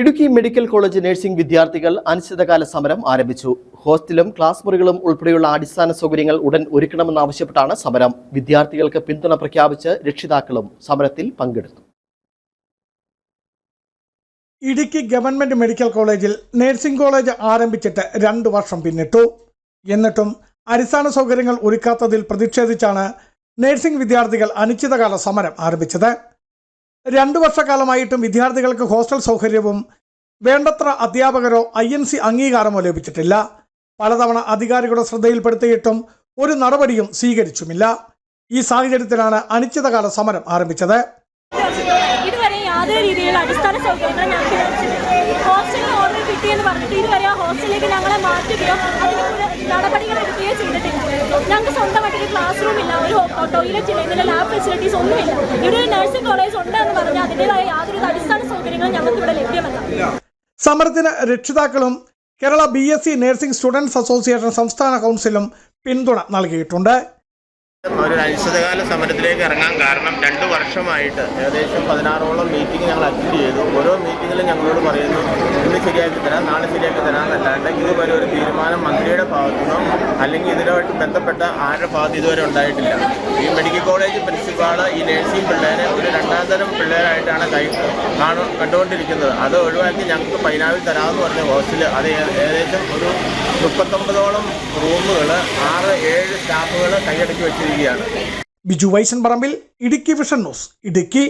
Idukki medical college nursing വിദ്യാർത്ഥികൾ അനിശ്ചിതകാല സമരം ആരംഭിച്ചു. ഹോസ്റ്റലും ക്ലാസ് മുറികളും ഉൾപ്പെടെയുള്ള അടിസ്ഥാന സൗകര്യങ്ങൾ ഉടൻ ഒരുക്കണമെന്നാവശ്യപ്പെട്ടാണ് സമരം. വിദ്യാർത്ഥികൾക്ക് പിന്തുണ പ്രഖ്യാപിച്ച് രക്ഷിതാക്കളും സമരത്തിൽ പങ്കെടുത്തു. ഇടുക്കി ഗവൺമെന്റ് മെഡിക്കൽ കോളേജിൽ നഴ്സിംഗ് കോളേജ് ആരംഭിച്ചിട്ട് രണ്ട് വർഷം പിന്നിട്ടു. എന്നിട്ടും അടിസ്ഥാന സൗകര്യങ്ങൾ ഒരുക്കാത്തതിൽ പ്രതിഷേധിച്ചാണ് നഴ്സിംഗ് വിദ്യാർത്ഥികൾ അനിശ്ചിതകാല സമരം ആരംഭിച്ചത്. രണ്ടു വർഷക്കാലമായിട്ടും വിദ്യാർത്ഥികൾക്ക് ഹോസ്റ്റൽ സൗകര്യവും വേണ്ടത്ര അധ്യാപകരോ ഐ എൻ സി അംഗീകാരമോ ലഭിച്ചിട്ടില്ല. പലതവണ അധികാരികളുടെ ശ്രദ്ധയിൽപ്പെടുത്തിയിട്ടും ഒരു നടപടിയും സ്വീകരിച്ചുമില്ല. ഈ സാഹചര്യത്തിലാണ് അനിശ്ചിതകാല സമരം ആരംഭിച്ചത്. ഇതുവരെ യാതൊരു രീതിയിലുള്ള അടിസ്ഥാന ഞങ്ങൾക്ക് ഹോസ്റ്റലിൽ ഓർഡർ കിട്ടിയെന്ന് ഇതുവരെ ഹോസ്റ്റലിലേക്ക് ഞങ്ങളെ ഞങ്ങൾക്ക് സ്വന്തമായിട്ടൊരു ക്ലാസ് റൂം ഇല്ല ഒരു ടോയ്ലറ്റ് ഇല്ല ഇതിന്റെ ലാബ് ഫെസിലിറ്റീസ് ഒന്നുമില്ല. ഇവിടെ ഒരു നഴ്സിംഗ് കോളേജ് ഉണ്ട് എന്ന് പറഞ്ഞാൽ അതിന്റെതായ യാതൊരു അടിസ്ഥാന ലഭ്യമല്ല. സമരത്തിന് രക്ഷിതാക്കളും Kerala B S C nursing students association സംസ്ഥാന കൗൺസിലും പിന്തുണ നൽകിയിട്ടുണ്ട്. ഒരു അനിശ്ചിതകാല സമരത്തിലേക്ക് ഇറങ്ങാൻ കാരണം രണ്ട് വർഷമായിട്ട് ഏകദേശം പതിനാറോളം മീറ്റിംഗ് ഞങ്ങൾ അറ്റൻഡ് ചെയ്തു. ഓരോ മീറ്റിങ്ങിലും ഞങ്ങളോട് പറയുന്നു ഇന്ന് ശരിയാക്കി തരാം നാളെ ശരിയാക്കി തരാം എന്നല്ലാണ്ട് ഇതുവരെ ഒരു തീരുമാനം മന്ത്രിയുടെ ഭാഗത്തുനിന്നോ അല്ലെങ്കിൽ ഇതിനുമായിട്ട് ബന്ധപ്പെട്ട ആരുടെ ഭാഗത്ത് ഇതുവരെ ഉണ്ടായിട്ടില്ല. ഈ മെഡിക്കൽ പ്രിൻസിപ്പാൾ ഈ നേഴ്സിംഗ് പിള്ളേരെ ഒരു രണ്ടാം തരം പിള്ളേരായിട്ടാണ് കൈ കാണു കണ്ടുകൊണ്ടിരിക്കുന്നത്. അത് ഒഴിവാക്കി ഞങ്ങൾക്ക് പൈനാവിൽ തരാമെന്ന് പറഞ്ഞ ഹോസ്റ്റൽ അത് ഏകദേശം ഒരു മുപ്പത്തൊമ്പതോളം റൂമുകൾ ആറ് ഏഴ് സ്റ്റാഫുകൾ കൈയടക്കി വെച്ചിരിക്കുകയാണ്. Biju Vaishan Parambil Idukki vision news Idukki